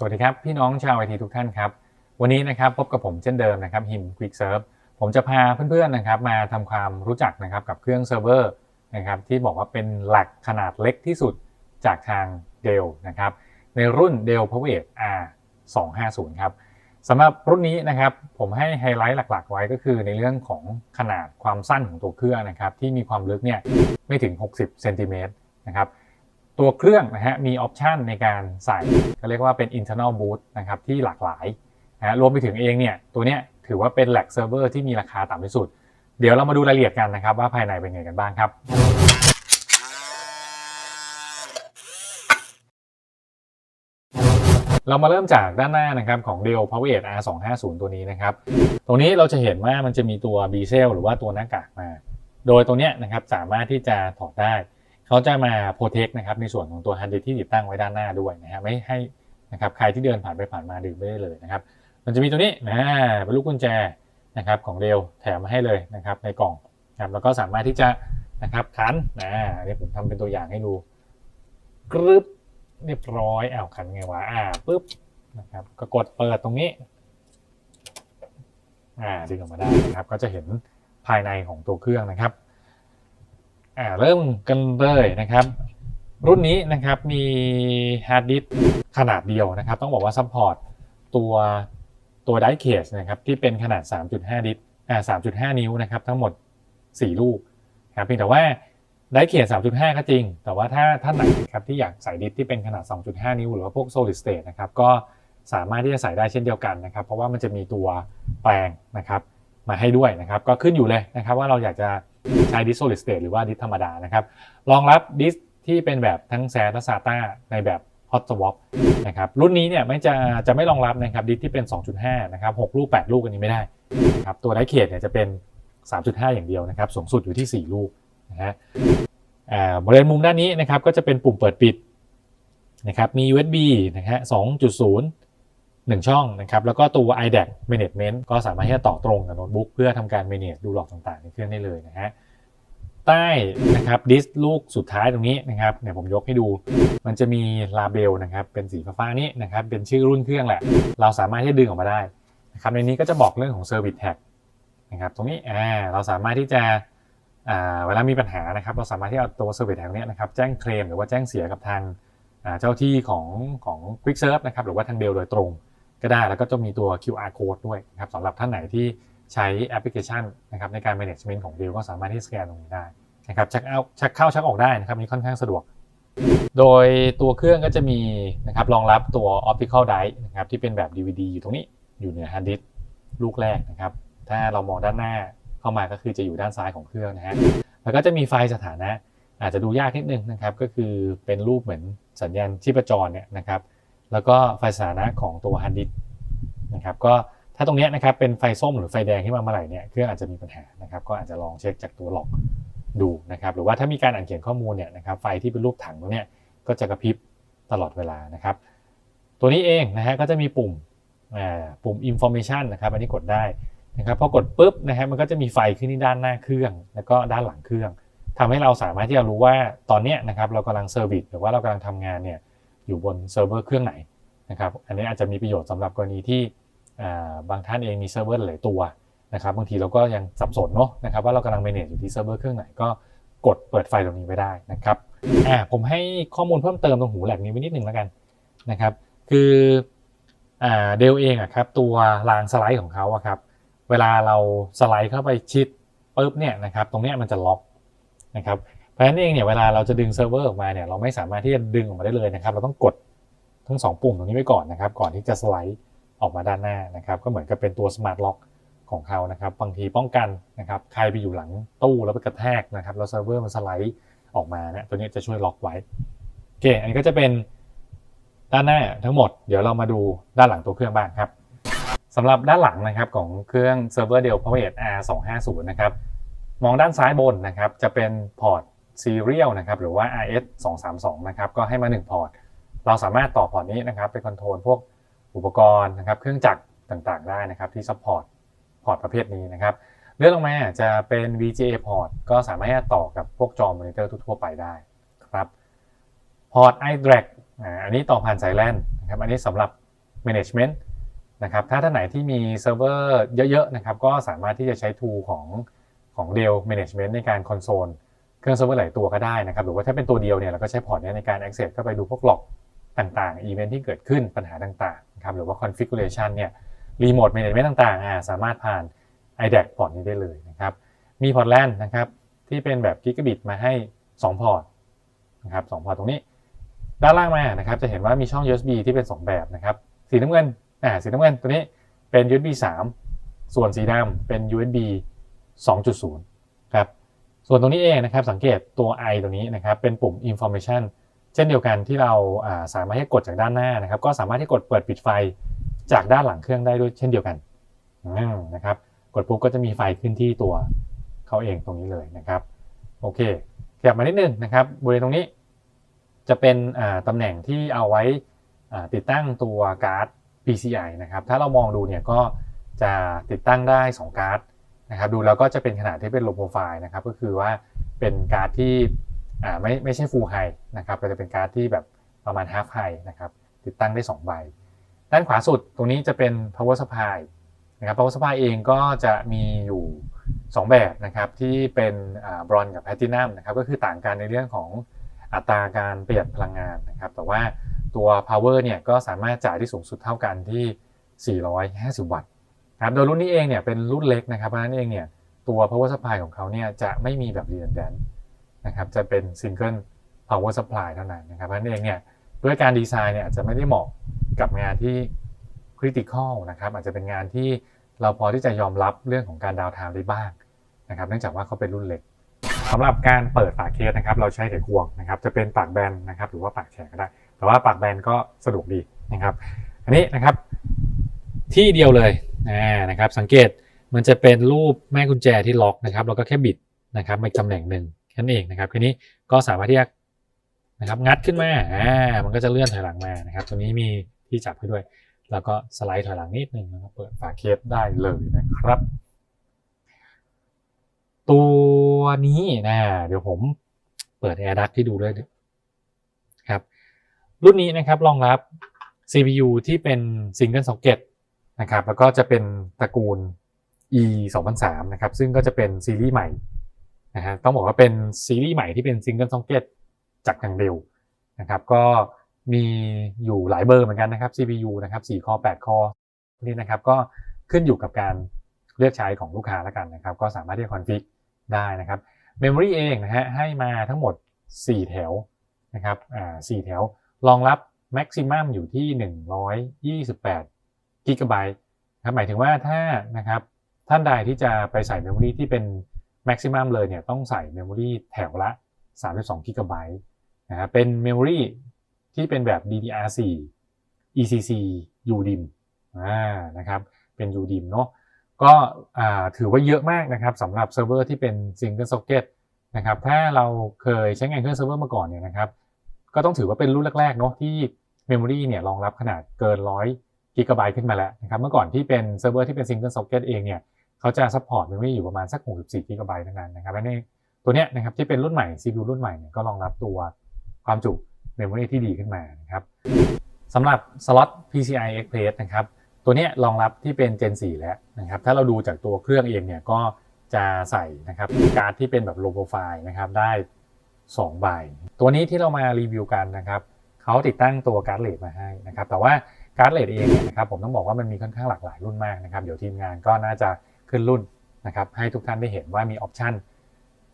สวัสดีครับ พี่น้องชาวไอทีทุกท่านครับ วันนี้นะครับพบกับผมเช่นเดิมนะครับฮิม Quick Serve ผมจะพาเพื่อนๆนะครับมาทำความรู้จักนะครับกับเครื่องเซิร์ฟเวอร์นะครับที่บอกว่าเป็นหลักขนาดเล็กที่สุดจากทาง Dell นะครับในรุ่น Dell PowerEdge R 250ครับสำหรับรุ่นนี้นะครับผมให้ไฮไลท์หลักๆ ไว้ก็คือในเรื่องของขนาดความสั้นของตัวเครื่องนะครับที่มีความลึกเนี่ยไม่ถึง 60เซนติเมตรนะครับ ตัวเครื่องนะฮะมีออปชันในการใส่ก็เรียกว่าเป็น internal boot นะครับที่หลากหลายนะฮะรวมไปถึงเองเนี่ยตัวเนี้ยถือว่าเป็นแหลกเซิร์ฟเวอร์ที่มีราคาต่ำที่สุด เดี๋ยวเรามาดูรายละเอียดกันนะครับ ว่าภายในเป็นไงกันบ้างครับเรามาเริ่มจากด้านหน้านะครับของ Dell PowerEdge R250 ตัวนี้นะครับ ตรงนี้เราจะเห็นว่ามันจะมีตัว b e z e l หรือว่าตัวหน้ากากมา โดยตัวเนี้ยนะครับสามารถที่จะถอดได้ เขาจะมาโปรเทคนะครับในส่วนของตัวฮันดิที่ติดตั้งไว้ด้านหน้าด้วยนะฮะไม่ให้นะครับใครที่เดินผ่านไปผ่านมาดื่มไม่ได้เลยนะครับ มันจะมีตัวนี้นะเป็นลูกกุญแจนะครับของเดลแถมมาให้เลยนะครับในกล่องนะครับแล้วก็สามารถที่จะนะครับขันนะเดี๋ยวผมทำเป็นตัวอย่างให้ดูกรึบเรียบร้อยอ้าวขันไงวะอ่าปุ๊บนะครับก็กดเปิดตรงนี้อ่าดึงออกมาได้นะครับก็จะเห็นภายในของตัวเครื่องนะครับ อ่าเริ่มกันเลยนะครับ รุ่นนี้นะครับมีฮาร์ดดิสขนาดเดียวนะครับ ต้องบอกว่าซัพพอร์ตตัวตัวไดเคสนะครับที่เป็นขนาด 3.5 ดิสอ่า3.5 นิ้วนะครับ ทั้งหมด 4 ลูกครับเพียงแต่ว่าไดเคส3.5 ก็จริง แต่ว่าถ้าท่านไหนครับที่อยากใส่ดิสก์ที่เป็นขนาด 2.5 นิ้ว หรือว่าพวก solid state นะครับ ก็สามารถที่จะใส่ได้เช่นเดียวกันนะครับ เพราะว่ามันจะมีตัวแปลงนะครับ มาให้ด้วยนะครับ ก็ขึ้นอยู่เลยนะครับว่าเราอยากจะใช้ดิสโซลิดสเตทหรือว่าดิสธรรมดานะครับรองรับดิสที่เป็นแบบทั้งแซและซาต้าในแบบ Hot Swap นะครับรุ่นนี้เนี่ยไม่จะจะไม่รองรับนะครับดิสที่เป็น 2.5 นะครับ 6 ลูก 8 ลูกอันนี้ไม่ได้ครับตัวไดเคทเนี่ยจะเป็น 3.5 อย่างเดียวนะครับสูงสุดอยู่ที่ 4 ลูกนะฮะอ่าบริเวณมุมด้านนี้นะครับก็จะเป็นปุ่มเปิดปิดนะครับมี USB นะฮะ2.0 1 ช่องนะครับแล้วก็ตัว iDAC Management ก็สามารถที่จะต่อตรงกับโน้ตบุ๊กเพื่อทำการ manage ดูหลอกต่างๆ ในเครื่องได้เลยนะฮะใต้นะครับดิสลูกสุดท้ายตรงนี้นะครับเนี่ยผมยกให้ดู มันจะมีลาเบลนะครับเป็นสีฟ้าๆนี้นะครับเป็นชื่อรุ่นเครื่องแหละ เราสามารถที่จะดึงออกมาได้นะครับในนี้ก็จะบอกเรื่องของ Service Tag นะครับตรงนี้อ่าเราสามารถที่จะอ่าเวลามีปัญหานะครับ เราสามารถที่เอาตัว Service Tag เนี้ยนะครับแจ้งเคลมหรือว่าแจ้งเสียกับทางอ่าเจ้าที่ของของ Quick Serve นะครับหรือว่าทางเดลโดยตรง ก็ได้แล้วก็จะมีตัว QR code ด้วยนะครับสำหรับท่านไหนที่ใช้แอปพลิเคชันนะครับในการ management ของ Dell ก็สามารถที่สแกนตรงนี้ได้นะครับชักเอาชักเข้าชักออกได้นะครับนี่ค่อนข้างสะดวก โดยตัวเครื่องก็จะมีนะครับรองรับตัว optical drive นะครับที่เป็นแบบ DVD อยู่ตรงนี้อยู่เหนือ hard disk ลูกแรกนะครับถ้าเรามองด้านหน้าเข้ามาก็คือจะอยู่ด้านซ้ายของเครื่องนะฮะแล้วก็จะมีไฟล์สถานะอาจจะดูยากนิดนึงนะครับก็คือเป็นรูปเหมือนสัญญาณชีพจรเนี่ยนะครับ แล้วก็ไฟสถานะของตัวฮันดิสนะครับก็ถ้าตรงนี้นะครับเป็นไฟส้มหรือไฟแดงที่มาเมื่อไหร่เนี่ยเครื่องอาจจะมีปัญหานะครับก็อาจจะลองเช็คจากตัวหลอกดูนะครับหรือว่าถ้ามีการอ่านเขียนข้อมูลเนี่ยนะครับไฟที่เป็นรูปถังตรงเนี้ยก็จะกระพริบตลอดเวลานะครับ ตัวนี้เองนะฮะก็จะมีปุ่มอ่าปุ่ม information นะครับอันนี้กดได้นะครับพอกดปุ๊บนะฮะมันก็จะมีไฟขึ้นที่ด้านหน้าเครื่อง แล้วก็ด้านหลังเครื่องทำให้เราสามารถที่จะรู้ว่าตอนเนี้ยนะครับเรากำลังเซอร์วิสหรือว่าเรากำลังทำงานเนี่ย อยู่บนเซิร์ฟเวอร์เครื่องไหนนะครับ อันนี้อาจจะมีประโยชน์สำหรับกรณีที่บางท่านเองมีเซิร์ฟเวอร์หลายตัวนะครับ บางทีเราก็ยังสับสนเนาะนะครับว่าเรากำลัง manage อยู่ที่เซิร์ฟเวอร์เครื่องไหนก็กดเปิดไฟตรงนี้ไว้ได้นะครับอ่าผมให้ข้อมูลเพิ่มเติมตรงหูแหลกนี้ไว้นิดหนึ่งแล้วกันนะครับ คืออ่าเดลเองอะครับตัวรางสไลด์ของเขาอะครับเวลาเราสไลด์เข้าไปชิดปุ๊บเนี่ยนะครับตรงเนี้ยมันจะล็อกนะครับ เพราะฉะนั้นเองเนี่ยเวลาเราจะดึงเซิร์ฟเวอร์ออกมาเนี่ยเราไม่สามารถที่จะดึงออกมาได้เลยนะครับ เราต้องกดทั้ง 2 ปุ่มตรงนี้ไว้ก่อนนะครับ ก่อนที่จะสไลด์ออกมาด้านหน้านะครับ ก็เหมือนกับเป็นตัว Smart Lock ของเขานะครับ บางทีป้องกันนะครับใครไปอยู่หลังตู้แล้วไปกระแทกนะครับแล้วเซิร์ฟเวอร์มันสไลด์ออกมาเนี่ยตัวนี้จะช่วยล็อกไว้โอเคอันนี้ก็จะเป็นด้านหน้าทั้งหมดเดี๋ยวเรามาดูด้านหลังตัวเครื่องบ้างครับสำหรับด้านหลังนะครับของเครื่องเซิร์ฟเวอร์ Dell PowerEdge R250 นะครับมองด้านซ้ายบนนะครับจะเป็นพอร์ต Serial นะครับหรือว่า RS 232นะครับก็ให้มา 1 พอร์ต เราสามารถต่อพอร์ตนี้นะครับไปคอนโทรลพวกอุปกรณ์นะครับเครื่องจักรต่างๆ ได้นะครับที่ซัพพอร์ตพอร์ตประเภทนี้นะครับเลื่อนลงมาจะเป็น VGA พอร์ตก็สามารถต่อกับพวกจอมอนิเตอร์ทั่วไปได้ครับพอร์ต iDRAC อันนี้ต่อผ่านสายแลนนะครับอันนี้สำหรับ management นะครับถ้าท่านไหนที่มีเซิร์ฟเวอร์เยอะๆนะครับก็สามารถที่จะใช้ tool ของของ Dell Management ในการคอนโซล เครื่องเซิร์ฟเวอร์หลายตัวก็ได้นะครับ หรือว่าถ้าเป็นตัวเดียวเนี่ยเราก็ใช้พอร์ตเนี้ยในการ access เข้าไปดูพวก log ต่างๆ อีเวนท์ที่เกิดขึ้นปัญหาต่างๆนะครับหรือว่า configuration เนี่ย remote management ต่างๆอ่าสามารถผ่าน iDAC พอร์ตนี้ได้เลยนะครับ มีพอร์ต LAN นะครับที่เป็นแบบ Gigabit มาให้ 2 พอร์ตนะครับ2พอร์ตตรงนี้ ด้านล่างมานะครับจะเห็นว่ามีช่อง USB ที่เป็น 2 แบบนะครับสีน้ำเงินอ่าสีน้ำเงินตัวนี้เป็น USB 3 ส่วนสีดำเป็น USB 2.0 ครับ ส่วนตรงนี้เองนะครับสังเกตตัว i ตัวนี้นะครับเป็นปุ่ม information เช่นเดียวกันที่เราาสามารถให้กดจากด้านหน้านะครับก็สามารถที่กดเปิดปิดไฟจากด้านหลังเครื่องได้ด้วยเช่นเดียวกันนะครับกดปุ๊บก็จะมีไฟขึ้นที่ตัวเขาเองตรงนี้เลยนะครับโอเคขยับมานิดนึงนะครับบริเวณตรงนี้ จะเป็นตำแหน่งที่เอาไว้ติดตั้งตัวการ์ด PCI นะครับถ้าเรามองดูเนี่ยก็จะติดตั้งได้ 2 การ์ด นะครับดูแล้วก็จะเป็นขนาดที่เป็น low profile นะครับก็คือว่าเป็นการ์ดที่อ่าไม่ไม่ใช่ full high นะครับก็จะเป็นการ์ดที่แบบประมาณ half high นะครับติดตั้งได้ 2 ใบ ด้านขวาสุดตรงนี้จะเป็น power supply นะครับ power supply เองก็จะมีอยู่ 2 แบบนะครับที่เป็นบรอนกับแพลตินัมนะครับก็คือต่างกันในเรื่องของอัตราการประหยัดพลังงานนะครับแต่ว่าตัว power เนี่ยก็สามารถจ่ายที่สูงสุดเท่ากันที่ 450 วัตต์ ครับโดยรุ่นนี้เองเนี่ยเป็นรุ่นเล็กนะครับเพราะนั้นเองเนี่ยตัว power supply ของเขาเนี่ยจะไม่มีแบบ redundant นะครับจะเป็น single power supply เท่านั้นนะครับเพราะนั้นเองเนี่ยด้วยการดีไซน์เนี่ยอาจจะไม่ได้เหมาะกับงานที่ critical นะครับอาจจะเป็นงานที่เราพอที่จะยอมรับเรื่องของการดาวน์ไทม์ได้บ้างนะครับเนื่องจากว่าเขาเป็นรุ่นเล็กสำหรับการเปิดฝากเคสนะครับเราใช้ไขควงนะครับจะเป็นปากแบนนะครับหรือว่าปากแฉกก็ได้ แต่ว่าปากแบนก็สะดวกดีนะครับ อันนี้นะครับที่เดียวเลย นะครับสังเกตมันจะเป็นรูปแม่กุญแจที่ล็อกนะครับแล้วก็แค่บิดนะครับมาตำแหน่งหนึ่งแค่นั้นเองนะครับทีนี้ก็สามารถที่จะนะครับงัดขึ้นมาอ่ามันก็จะเลื่อนถอยหลังมานะครับตัวนี้มีที่จับให้ด้วย แล้วก็สไลด์ถอยหลังนิดนึงแล้วก็เปิดฝาเคสได้เลยนะครับ ตัวนี้นะเดี๋ยวผมเปิด Air Duct ที่ดูด้วยครับ รุ่นนี้นะครับรองรับ CPU ที่เป็น Single Socket นะครับแล้วก็จะเป็นตระกูล E 2003นะครับซึ่งก็จะเป็นซีรีส์ใหม่นะฮะต้องบอกว่าเป็นซีรีส์ใหม่ที่เป็น Single Socket จากทางเดลนะครับก็มีอยู่หลายเบอร์เหมือนกันนะครับ CPU นะครับ4คอ8คอนี่นะครับก็ขึ้นอยู่กับการเลือกใช้ของลูกค้าแล้วกันนะครับ ก็สามารถที่จะคอนฟิกได้นะครับ Memory เองนะฮะให้มาทั้งหมด 4 แถวนะครับอ่า4แถวรองรับ Maximum อยู่ที่ 128 g b ครับหมายถึงว่าถ้านะครับท่านใดที่จะไปใส่ Memory ที่เป็น Maximum เลยเนี่ยต้องใส่ Memory แถวละ 32 g b นะครับเป็น Memory ที่เป็นแบบ DDR4 ECC udim นะครับเป็น UDIM เนาะก็ถือว่าเยอะมากนะครับสำหรับเซิร์ฟเวอร์ที่เป็น Single Socket นะครับถ้าเราเคยใช้งานเครื่องเซิร์ฟเวอร์มาก่อนเนี่ยนะครับก็ต้องถือว่าเป็นรุ่นแรกๆเนาะที่ Memory เนี่ยรองรับขนาดเกิน100 กิกะไบต์ขึ้นมาแล้วนะครับเมื่อก่อนที่เป็นเซิร์ฟเวอร์ที่เป็น Single Socket เองเนี่ยเขาจะซัพพอร์ต Memory อยู่ประมาณสัก 64กิกะไบต์เท่านั้นนะครับและนี่ตัวเนี้ยนะครับที่เป็นรุ่นใหม่ CPU รุ่นใหม่เนี่ยก็รองรับตัวความจุ Memory ที่ดีขึ้นมานะครับสำหรับสล็อต PCI Express นะครับตัวนี้รองรับที่เป็น Gen 4 แล้วนะครับถ้าเราดูจากตัวเครื่องเองเนี่ยก็จะใส่นะครับการ์ดที่เป็นแบบ low profile นะครับได้2ใบตัวนี้ที่เรามารีวิวกันนะครับเขาติดตั้งตัวการ์ดเลดมาให้นะครับแต่ว่า การ์ดเลดเองนะครับผมต้องบอกว่ามันมีค่อนข้างหลากหลายรุ่นมากนะครับเดี๋ยวทีมงานก็น่าจะขึ้นรุ่นนะครับให้ทุกท่านได้เห็นว่ามีออปชัน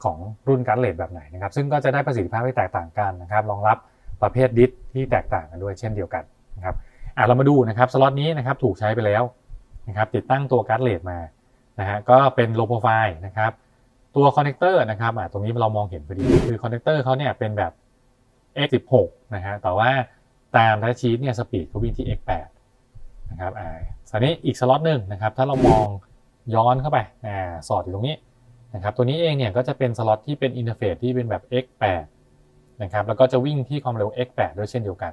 ของรุ่นการ์ดเลดแบบไหนนะครับซึ่งก็จะได้ประสิทธิภาพที่แตกต่างกันนะครับรองรับประเภทดิสที่แตกต่างกันด้วยเช่นเดียวกันนะครับอะเรามาดูนะครับสล็อตนี้นะครับถูกใช้ไปแล้วนะครับติดตั้งตัวการ์ดเลดมานะฮะก็เป็น low profile นะครับตัวคอนเนคเตอร์นะครับอะตรงนี้เรามองเห็นพอดีคือคอนเนคเตอร์เขาเนี่ยเป็นแบบ x16 นะฮะแต่ว่าตามทัชชีตเนี่ยสปีดเขาวิ่งที่ x8 นะครับอ่าสันนี้อีกสล็อตหนึ่งนะครับ ถ้าเรามองย้อนเข้าไปอ่าสอดอยู่ตรงนี้นะครับ ตัวนี้เองเนี่ยก็จะเป็นสล็อตที่เป็นอินเทอร์เฟซที่เป็นแบบ x8 นะครับแล้วก็จะวิ่งที่ความเร็ว x8 ด้วยเช่นเดียวกัน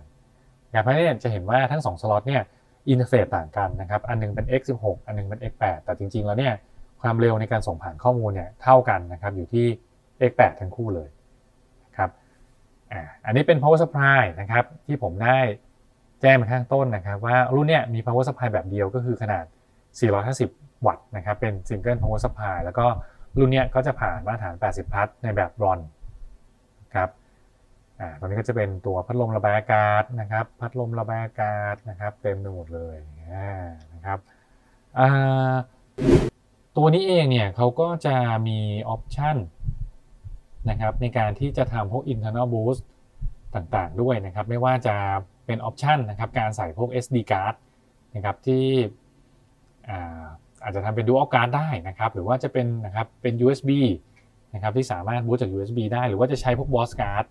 นะครับเพราะฉะนั้นจะเห็นว่าทั้ง2สล็อตเนี่ยอินเทอร์เฟซต่างกันนะครับ อันนึงเป็น x16 อันนึงเป็น x8 แต่จริงๆแล้วเนี่ยความเร็วในการส่งผ่านข้อมูลเนี่ยเท่ากันนะครับอยู่ที่ x8 ทั้งคู่เลยนะครับอันนี้เป็น power supply นะครับที่ผมได้ แจ้งไปข้างต้นนะครับว่ารุ่นเนี้ยมี power supply แบบเดียวก็คือขนาด 450 วัตต์นะครับเป็น single power supply แล้วก็รุ่นเนี้ยก็จะผ่านมาตรฐาน 80 พัทในแบบรอนครับอ่าตรงนี้ก็จะเป็นตัวพัดลมระบายอากาศนะครับ พัดลมระบายอากาศนะครับเต็มไปหมดเลยนะครับอ่าตัวนี้เองเนี่ยเขาก็จะมีออปชันนะครับในการที่จะทำพวก internal boost ต่างๆ ด้วยนะครับ ไม่ว่าจะ เป็นออปชันนะครับการใส่พวก SD card นะครับที่อาอาจจะทำเป็น dual card ได้นะครับหรือว่าจะเป็นนะครับเป็น USB นะครับที่สามารถบูตจาก USB ได้หรือว่าจะใช้พวก boss card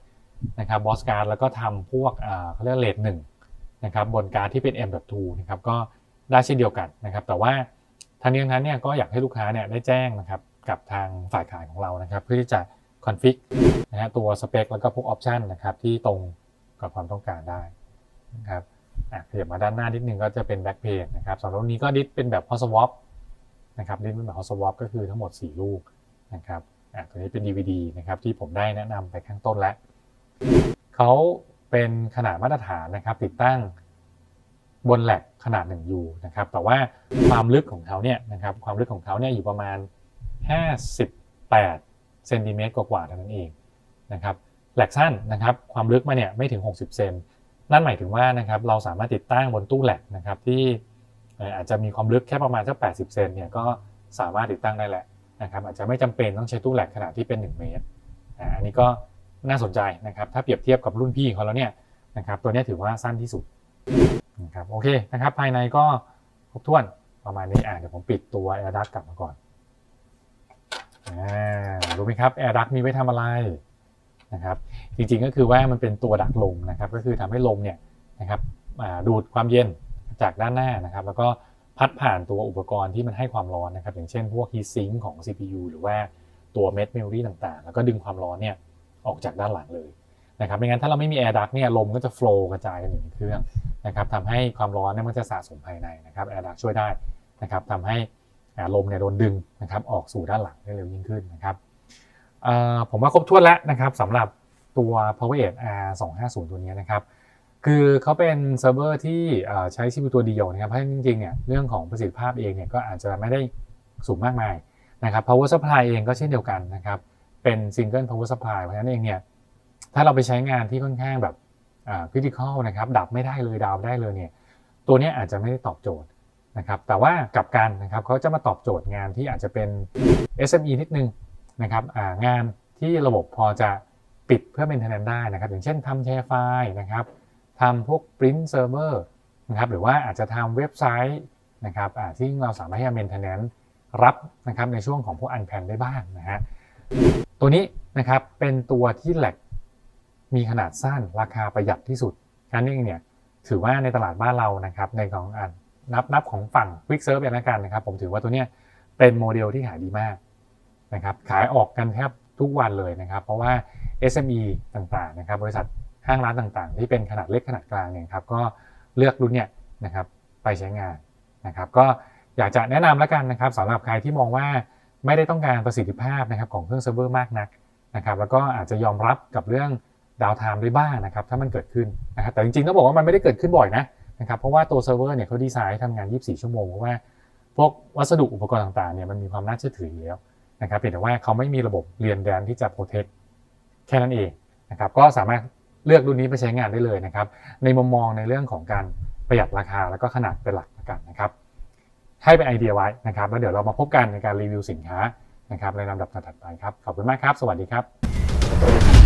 นะครับ boss card แล้วก็ทำพวกเขาเรียกเลทหนึ่งนะครับบนการ์ดที่เป็น M.2 นะครับก็ได้เช่นเดียวกันนะครับแต่ว่าทางนี้ทางนั้นเนี่ยก็อยากให้ลูกค้าเนี่ยได้แจ้งนะครับกับทางฝ่ายขายของเรานะครับเพื่อที่จะคอนฟิกนะฮะตัวสเปคแล้วก็พวกออปชันนะครับที่ตรงกับความต้องการได้ นะครับขยับมาด้านหน้านิดนึงก็จะเป็นแบ็ k เพจนะครับสำหรับนี้ก็ดิสเป็นแบบ hot swap นะครับดิสเป็นแบบ hot swap ก็คือทั้งหมด 4 ลูกนะครับอะตัวนี้เป็น DVD นะครับที่ผมได้แนะนำไปข้างต้นแล้วเขาเป็นขนาดมาตรฐานนะครับติดตั้งบนแหลกขนาด 1U นะครับแต่ว่าความลึกของเขาเนี่ยนะครับความลึกของเขาเนี่ยอยู่ประมาณ 58เซนติเมตรกว่าๆเท่านั้นเองนะครับแหลกสั้นนะครับความลึกมาเนี่ยไม่ถึง 60เซน นั่นหมายถึงว่านะครับเราสามารถติดตั้งบนตู้แหลกนะครับที่อาจจะมีความลึกแค่ประมาณสัก 80 เซนเนี่ยก็สามารถติดตั้งได้แหละนะครับอาจจะไม่จำเป็นต้องใช้ตู้แหลกขนาดที่เป็น 1 เมตรอันนี้ก็น่าสนใจนะครับถ้าเปรียบเทียบกับรุ่นพี่ของเขาแล้วเนี่ยนะครับตัวนี้ถือว่าสั้นที่สุดนะครับโอเคนะครับภายในก็ครบถ้วนประมาณนี้อ่าเดี๋ยวผมปิดตัว Air Duct กลับมาก่อนอ่ารู้ไหมครับ Air Duct มีไว้ทำอะไร นะครับจริงๆก็คือว่ามันเป็นตัวดักลมนะครับก็คือทำให้ลมเนี่ยนะครับดูดความเย็นจากด้านหน้านะครับ แล้วก็พัดผ่านตัวอุปกรณ์ที่มันให้ความร้อนนะครับ อย่างเช่นพวก heat sink ของ CPU หรือว่าตัวเม็ดเมมโมรีต่างๆ แล้วก็ดึงความร้อนเนี่ยออกจากด้านหลังเลยนะครับไม่งั้นถ้าเราไม่มี air duct เนี่ยลมก็จะ flow กระจายกันอยู่ในเครื่องนะครับทำให้ความร้อนเนี่ยมันจะสะสมภายในนะครับ air duct ช่วยได้นะครับทำให้อ่าลมเนี่ยโดนดึงนะครับออกสู่ด้านหลังได้เร็วยิ่งขึ้นนะครับ ผมว่าครบถ้วนแล้วนะครับสำหรับตัว PowerAid R250 ตัวนี้นะครับคือเขาเป็นเซิร์ฟเวอร์ที่ใช้ CPU ตัวเดียวนะครับเพราะฉะนั้นจริงๆเนี่ยเรื่องของประสิทธิภาพเองเนี่ยก็อาจจะไม่ได้สูงมากมายนะครับ Power Supply เองก็เช่นเดียวกันนะครับ เป็น Single Power Supply เพราะฉะนั้นเองเนี่ยถ้าเราไปใช้งานที่ค่อนข้างแบบ critical นะครับ ดับไม่ได้เลยดาวได้เลยเนี่ยตัวนี้อาจจะไม่ได้ตอบโจทย์นะครับ แต่ว่ากลับกันนะครับเขาจะมาตอบโจทย์งานที่อาจจะเป็น SME นิดนึง นะครับงานที่ระบบพอจะปิดเพื่อ maintenance ได้นะครับ อย่างเช่นทำแชร์ไฟล์นะครับทำพวก print server นะครับหรือว่าอาจจะทำเว็บไซต์นะครับที่เราสามารถที่จะ maintenance รับนะครับในช่วงของพวก unpan ได้บ้างนะฮะตัวนี้นะครับเป็นตัวที่แหลกมีขนาดสั้นราคาประหยัดที่สุดนั่นเองเนี่ยถือว่าในตลาดบ้านเรานะครับในของอ่านับนับของฝั่ง Quick Serve อย่างนั้นกันนะครับผมถือว่าตัวเนี้ยเป็นโมเดลที่ขายดีมาก นะครับขายออกกันแทบทุกวันเลยนะครับ เพราะว่า SME ต่างๆนะครับบริษัทห้างร้านต่างๆ ที่เป็นขนาดเล็กขนาดกลางเนี่ยครับก็เลือกรุ่นเนี่ยนะครับไปใช้งานนะครับ ก็อยากจะแนะนำแล้วกันนะครับสำหรับใครที่มองว่าไม่ได้ต้องการประสิทธิภาพนะครับของเครื่องเซิร์ฟเวอร์มากนักนะครับ แล้วก็อาจจะยอมรับกับเรื่องดาวไทม์ได้บ้างนะครับถ้ามันเกิดขึ้นนะครับแต่จริงๆต้องบอกว่ามันไม่ได้เกิดขึ้นบ่อยนะนะครับเพราะว่าตัวเซิร์ฟเวอร์เนี่ยเขาดีไซน์ให้ทำงาน 24 ชั่วโมงเพราะว่าพวกวัสดุอุปกรณ์ต่างๆเนี่ยมันมีความน่าเชื่อถืออยู่แล้ว นะครับเพียงแต่ว่าเขาไม่มีระบบเรียนแดนที่จะโปรเทคแค่นั้นเองนะครับก็สามารถเลือกรุ่นนี้ไปใช้งานได้เลยนะครับ ในมุมมองในเรื่องของการประหยัดราคาแล้วก็ขนาดเป็นหลักละกันนะครับให้เป็นไอเดียไว้นะครับ แล้วเดี๋ยวเรามาพบกันในการรีวิวสินค้านะครับในลำดับถัดไปครับ ขอบคุณมากครับ สวัสดีครับ